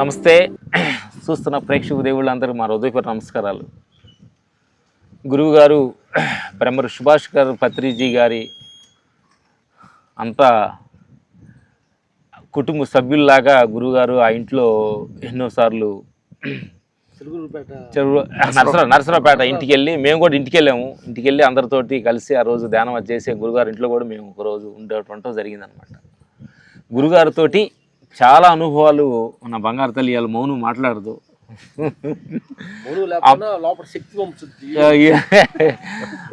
నమస్తే. చూస్తున్న ప్రేక్షక దేవుళ్ళందరికీ మా హృదయపూర్వక నమస్కారాలు. గురువు గారు బ్రహ్మరు సుభాష్ గారు పత్రిజీ గారి అంతా కుటుంబ సభ్యుల్లాగా గురువుగారు ఆ ఇంట్లో ఎన్నోసార్లు నరసరా నరసరావుపేట ఇంటికి వెళ్ళి మేము కూడా ఇంటికి వెళ్ళాము ఇంటికి వెళ్ళి అందరితోటి కలిసి ఆ రోజు ధ్యానం చేసే గురుగారు ఇంట్లో కూడా మేము ఒక రోజు ఉండటం జరిగిందనమాట గురుగారితోటి చాలా అనుభవాలు ఉన్న బంగారు తల్లి వాళ్ళ మౌనం మాట్లాడదు.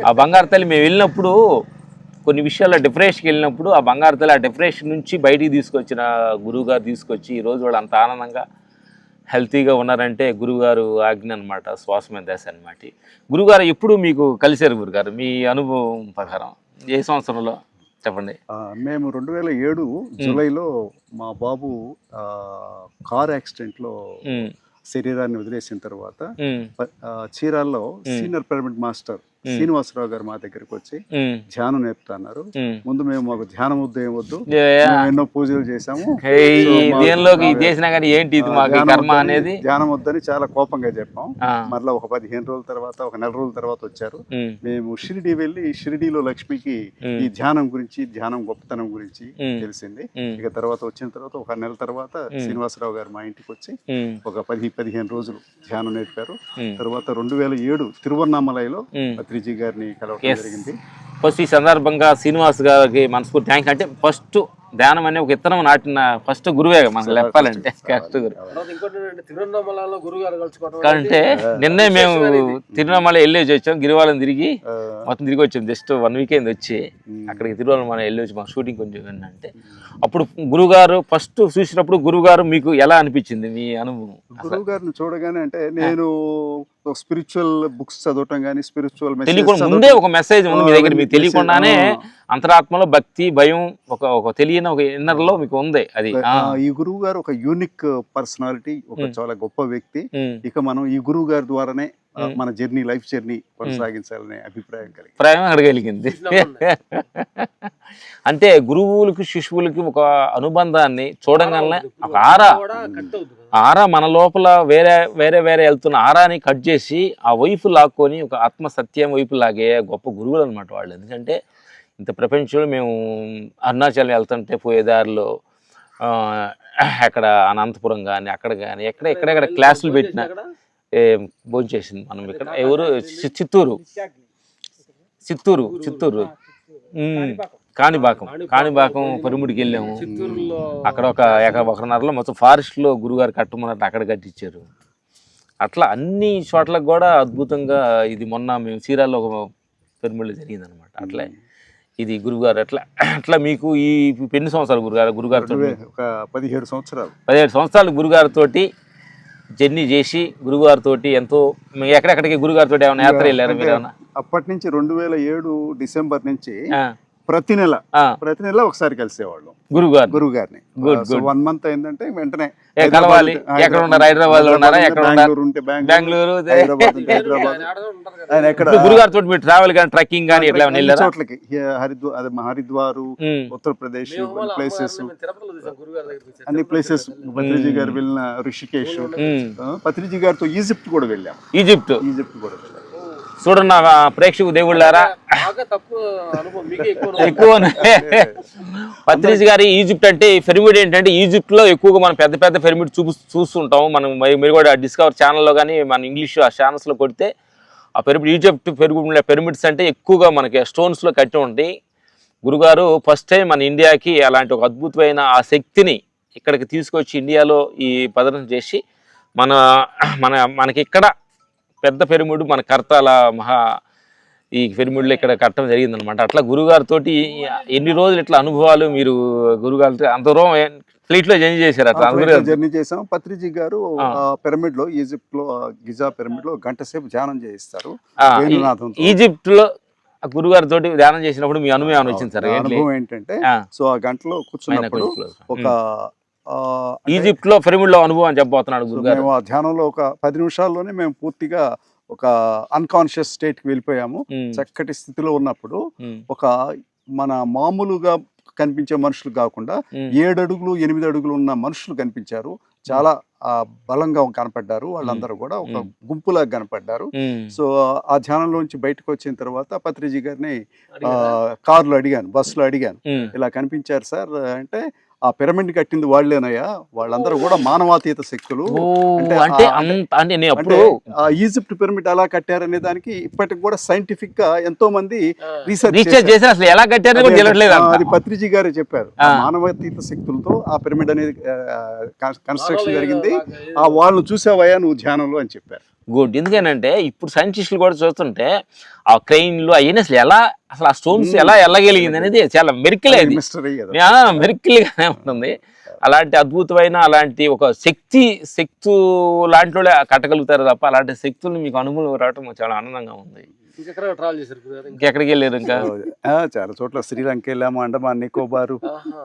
ఆ బంగారు తల్లి మేము వెళ్ళినప్పుడు కొన్ని విషయాల్లో డిప్రెషన్కి వెళ్ళినప్పుడు ఆ బంగారు తల్లి ఆ డిప్రెషన్ నుంచి బయటికి తీసుకొచ్చిన గురువుగారు తీసుకొచ్చి ఈరోజు వాళ్ళు అంత ఆనందంగా హెల్తీగా ఉన్నారంటే గురువుగారు ఆజ్ఞ అనమాట శ్వాస మీద దశ అనమాట గురువుగారు ఎప్పుడు మీకు కలిశారు గురుగారు మీ అనుభవం ప్రకారం ఏ సంవత్సరంలో? చెప్పండి. మేము రెండు వేల ఏడు జూలైలో మా బాబు కార్ యాక్సిడెంట్లో శరీరాన్ని వదిలేసిన తర్వాత చీరాల్లో సీనియర్ పిరమిడ్ మాస్టర్ శ్రీనివాసరావు గారు మా దగ్గరికి వచ్చి ధ్యానం నేర్పుతున్నారు. ఉమ్. ముందు మేము మాకు ధ్యానం వద్దు. ఏం వద్దు ఎన్నో పూజలు చేసాము దేనిలోకి చేసినా కానీ ఏంటి ధ్యానం కర్మ వద్దని- అనేది? ధ్యానం వద్దని చాలా కోపంగా చెప్పాం. మరలా ఒక పదిహేను రోజుల తర్వాత ఒక నెల రోజుల తర్వాత వచ్చారు. మేము. షిరిడి వెళ్ళి షిరిడిలో లక్ష్మికి. ఈ ధ్యానం గురించి ధ్యానం గొప్పతనం గురించి. తెలిసింది. ఇక తర్వాత వచ్చిన తర్వాత ఒక నెల తర్వాత శ్రీనివాసరావు గారు మా ఇంటికి వచ్చి ఒక పది పదిహేను రోజులు ధ్యానం నేర్పారు. తర్వాత రెండు వేల ఏడు తిరువన్నామలైలో ఉమ్. పత్రిజీ గారిని కలవడం. జరిగింది. ఫస్ట్ ఈ సందర్భంగా శ్రీనివాస్ గారికి మనస్ఫూర్తి థ్యాంక్ అంటే ఫస్ట్ ధ్యానం అనే ఒక ఇత్తనం నాటిన ఫస్ట్ గురువే మనకు చెప్పాలంటే ఫస్ట్ గురు. తర్వాత ఇంకోటి ఏంటంటే తిరువన్నామలలో గురుగారు కలుసుకోవడం అంటే నిన్నే మేము తిరువణమల వెళ్ళేసి వచ్చాం గిరివాలం తిరిగి మొత్తం తిరిగి వచ్చాం జస్ట్ వన్ వీకెండ్ వచ్చి. అక్కడికి తిరువణమల వెళ్ళి వచ్చి మా షూటింగ్ కొంచెం అంటే. అప్పుడు గురుగారు ఫస్ట్ చూసినప్పుడు గురుగారు మీకు ఎలా అనిపించింది మీ అనుభవం? గురువు గారిని చూడగానే అంటే నేను స్పిరిచువల్ బుక్స్ చదవటం కానీ స్పిరిచువల్ తెలియకుండా ముందే ఒక మెసేజ్ ఉంది మీ దగ్గర మీకు తెలియకుండానే అంతరాత్మలో భక్తి భయం ఒక ఒక తెలియని ఒక ఇన్నర్లో మీకు ఉంది అది ఆ. ఈ గురువు గారు ఒక యూనిక్ పర్సనాలిటీ ఒక చాలా గొప్ప వ్యక్తి. ఇక మనం ఈ గురువు గారి ద్వారానే మన జర్నీ లైఫ్ జర్నీ కొనసాగించాలనే అభిప్రాయం కలిగి ప్రేమ అడగలిగింది. అంటే గురువులకి శిశువులకి ఒక అనుబంధాన్ని చూడగానే ఒక ఆరా. ఆరా మన లోపల వేరే వేరే వేరే వెళ్తున్న ఆరాని కట్ చేసి ఆ వైపు లాక్కొని ఒక ఆత్మ సత్యం వైపు లాగే గొప్ప గురువులు అనమాట వాళ్ళు. ఎందుకంటే ఇంత ప్రపంచంలో మేము అరుణాచలం వెళ్తుంటే పోయే దారిలో ఆ, అక్కడ అనంతపురం కానీ అక్కడ కానీ ఎక్కడ ఎక్కడెక్కడ క్లాసులు పెట్టినా అక్కడ భోజనం చేసింది. మనం ఇక్కడ ఎవరు? చిత్తూరు. చిత్తూరు చిత్తూరు కాణిపాకం. కాణిపాకం. పరుముడికి వెళ్ళాము. చిత్తూరులో అక్కడ ఒక ఎక- ఒకటిన్నరలో మొత్తం ఫారెస్ట్లో గురుగారు కట్టమన్నట్టు అక్కడ కట్టించారు. అట్లా అన్ని చోట్లకు కూడా అద్భుతంగా ఇది మొన్న మేము చీరాల్లో ఒక పెరుమిళ్ళు జరిగింది అనమాట అట్లే. ఇది గురుగారు అట్లా అట్లా మీకు ఈ ఎన్ని సంవత్సరాలు గురుగారు గురుగారితో ఒక పదిహేడు సంవత్సరాలు. పదిహేడు సంవత్సరాలు గురుగారితోటి జర్నీ చేసి గురుగారితోటి ఎంతో ఎక్కడెక్కడికి గురుగారితోటి ఏమైనా యాత్ర వెళ్ళారా మీరు ఏమైనా అప్పటి నుంచి రెండు వేల ఏడు డిసెంబర్ నుంచి ప్రతి నెల ప్రతి నెల ఒకసారి కలిసేవాళ్ళం. గురుగారు. గురువు గారిని Good, so good. One month అయిందంటే వెంటనే ఏ, కలవాలి? ఎక్కడ ఉన్నారు? హైదరాబాద్లో ఉన్నారా ఎక్కడ ఉన్నారు? బెంగళూరు ఉంటే బెంగళూరు. బెంగళూరు హైదరాబాద్ ఎక్కడ? మీరు ట్రావెల్ కానీ ట్రెక్కింగ్ కానీ వెళ్ళారా? చోట్లకి. హరిద్వార్ అదే ఉత్తరప్రదేశ్ ప్లేసెస్. అన్ని ప్లేసెస్ పత్రిజీ గారు వెళ్ళిన ఋషికేశ్. ఆ, పత్రిజీ గారితో ఈజిప్ట్ కూడా వెళ్ళాం. ఈజిప్ట్. ఈజిప్ట్ కూడా వెళ్ళాం. చూడన్న ప్రేక్షకు దేవుళ్ళారా? ఎక్కువ పత్రిజ్ గారి ఈజిప్ట్ అంటే ఈ పిరమిడ్ ఏంటంటే ఈజిప్ట్లో ఎక్కువగా మనం పెద్ద పెద్ద పిరమిడ్ చూపు చూస్తుంటాం. మనం మరి- కూడా డిస్కవర్ ఛానల్లో కానీ మన ఇంగ్లీష్ ఆ ఛానల్స్లో కొడితే ఆ పిరమిడ్ ఈజిప్ట్ పిరమిడ్ పిరమిడ్స్ అంటే ఎక్కువగా మనకి స్టోన్స్లో కట్టి ఉంటాయి. గురుగారు ఫస్ట్ టైం మన ఇండియాకి అలాంటి ఒక అద్భుతమైన ఆ శక్తిని ఇక్కడికి తీసుకొచ్చి ఇండియాలో ఈ పదనం చేసి మన మన మనకి ఇక్కడ పెద్ద పిరమిడ్ మన కర్తాల మహా ఈ పిరమిడ్లో ఇక్కడ కట్టడం జరిగింది అనమాట అట్లా గురుగారితో ఎన్ని రోజులు ఇట్లా అనుభవాలు మీరు గురుగారితో అంత దూరం ఫ్లైట్లో జర్నీ చేశారు అట్లా? జర్నీ చేసాం పత్రిజీ గారు. పిరమిడ్లో ఈజిప్ట్లో గిజా పిరమిడ్లో గంట సేపు ధ్యానం చేయిస్తారు. ఈజిప్ట్లో గురుగారి తోటి ధ్యానం చేసినప్పుడు మీ అనుభవం వచ్చింది సార్? అనుభవం ఏంటంటే సో ఆ గంటలో కూర్చున్నప్పుడు ఒక ఆ, ఈజిప్ట్లో పిరమిడ్లో అనుభవం చెప్పబోతున్నాడు గురుగారు. ఆ ధ్యానంలో ఒక పది నిమిషాల్లోనే మేము పూర్తిగా ఒక అన్కాన్షియస్ స్టేట్కి వెళ్ళిపోయాము చక్కటి స్థితిలో ఉన్నప్పుడు ఒక మన మామూలుగా కనిపించే మనుషులు కాకుండా ఏడు అడుగులు ఎనిమిది అడుగులు ఉన్న మనుషులు కనిపించారు. చాలా ఆ, బలంగా కనపడ్డారు. వాళ్ళందరూ కూడా ఒక మ్మ్. గుంపులాగా కనపడ్డారు. సో ఆ ధ్యానంలోంచి బయటకు వచ్చిన తర్వాత పత్రిజీ గారిని? కారులో అడిగాను బస్సులో అడిగాను. ఇలా కనిపించారు సార్ అంటే ఆ పిరమిడ్ కట్టింది వాళ్ళేనయ్యా వాళ్ళందరూ కూడా మానవాతీత శక్తులు అంటే అంటే ఆ- అప్పుడు ఈజిప్ట్ పిరమిడ్ ఎలా కట్టారనే దానికి ఇప్పటికి కూడా సైంటిఫిక్గా ఎంతో మంది. రీసెర్చ్ చేసి అసలు ఎలా కట్టారో కూడా తెలియట్లేదు అంట. అది పత్రిజీ గారే చెప్పారు. మానవాతీత శక్తులతో ఆ పిరమిడ్ అనేది కన్స్ట్రక్షన్ జరిగింది ఆ వాళ్ళను చూసావయ్యా నువ్వు ధ్యానంలో అని చెప్పారు గుడ్ ఎందుకనంటే ఇప్పుడు సైంటిస్టులు కూడా చూస్తుంటే ఆ క్రెయిన్లు అవన్నీ అసలు ఎలా అసలు ఆ స్టోన్స్ Hmm. ఎలా వెళ్ళగలిగింది అనేది చాలా మెరికల్ అది. మిస్టరీ కదా మెరికల్ గానే ఉంటుంది. అలాంటి అద్భుతమైన అలాంటి ఒక శక్తి శక్తు లాంటి కట్టగలుగుతారు తప్ప అలాంటి శక్తులు మీకు అనుభవం రావటం చాలా ఆనందంగా ఉంది. ఇంకా? ఇంకెక్కడికి వెళ్ళారు ఇంకా ఆ, చాలా చోట్ల శ్రీలంక వెళ్ళాము అండమాన్ నికోబారు.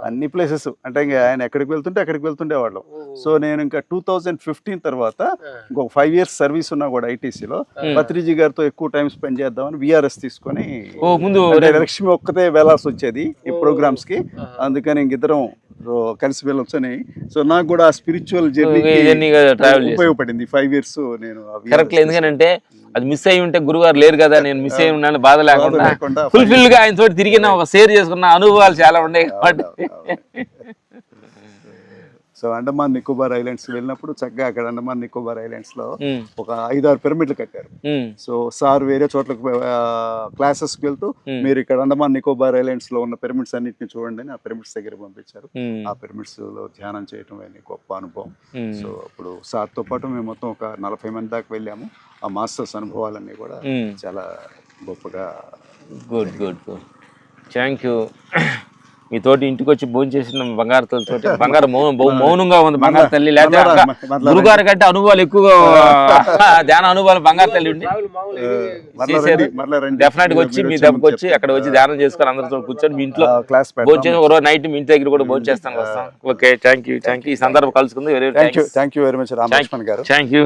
అన్ని ప్లేసెస్ అంటే ఇంకా ఆయన ఎక్కడికి వెళ్తుంటే అక్కడికి వెళ్తుండేవాళ్ళం. సో నేను ఇంకా టూ థౌజండ్ ఫిఫ్టీన్ తర్వాత. ఇంకొక ఫైవ్ ఇయర్స్ సర్వీస్ ఉన్నా కూడా ఐటీసీలో పత్రిజీ గారితో ఎక్కువ టైం స్పెండ్ చేద్దామని విఆర్ఎస్ తీసుకొని ఓ ముందు లక్ష్మి ఒక్కతే వెళ్ళాల్సి వచ్చేది ఈ ప్రోగ్రామ్స్కి. అందుకని ఇంకిద్దరం ఓ, కలిసి వెళ్ళొచ్చని. సో నాకు కూడా స్పిరిచువల్ జర్నీ ఉపయోగపడింది. ఫైవ్ ఇయర్స్ నేను కరెక్ట్ ఎందుకంటే అది మిస్ అయ్యి ఉంటే గురుగారు లేరు కదా నేను మిస్ అయ్యి ఉన్నాను బాధ లేకుండా. లేకుండా ఫుల్ఫిల్గా ఆయన తోటి తిరిగిన ఒక షేర్ చేసుకున్న అనుభవాలు చాలా ఉన్నాయి కాబట్టి. సో అండమాన్ నికోబార్ ఐలాండ్స్ వెళ్ళినప్పుడు చక్కగా అక్కడ అండమాన్ నికోబార్ ఐలాండ్స్లో ఒక ఐదారు పిరమిడ్లు కట్టారు. సో సార్ వేరే చోట్లకు క్లాసెస్కి వెళ్తూ Hmm. మీరు ఇక్కడ అండమాన్ నికోబార్ ఐలాండ్స్లో ఉన్న పిరమిడ్స్ అన్నిటిని చూడండి అని ఆ పిరమిడ్స్ దగ్గర పంపించారు. ఆ పిరమిడ్స్లో ధ్యానం చేయటం అనేది గొప్ప అనుభవం. సో అప్పుడు సార్తో పాటు మేము మొత్తం ఒక నలభై మంది దాకా వెళ్ళాము. ఆ మాస్టర్స్ అనుభవాలన్నీ కూడా. చాలా గొప్పగా good good good thank you మీతోటి ఇంటికి వచ్చి భోజనం చేసిన బంగారు తల్లితోటి బంగారు మౌనంగా ఉంది బంగారు తల్లి. లేకపోతే గురుగారు కంటే అనుభవాలు ఎక్కువగా ధ్యాన అనుభవాలు బంగారు తల్లి ఉండి. డెఫినెట్గా వచ్చి మీ వచ్చి దగ్గరకు వచ్చి. అక్కడ వచ్చి ధ్యానం చేసుకొని అందరితో కూర్చొని మీ ఇంట్లో భోజనం చేసి ఒక రోజు నైట్ మీ ఇంటి దగ్గర కూడా భోజనం చేస్తాను వస్తాం okay thank you thank you ఈ సందర్భం కలుసుకుంది. Very thank you thank you very much thank you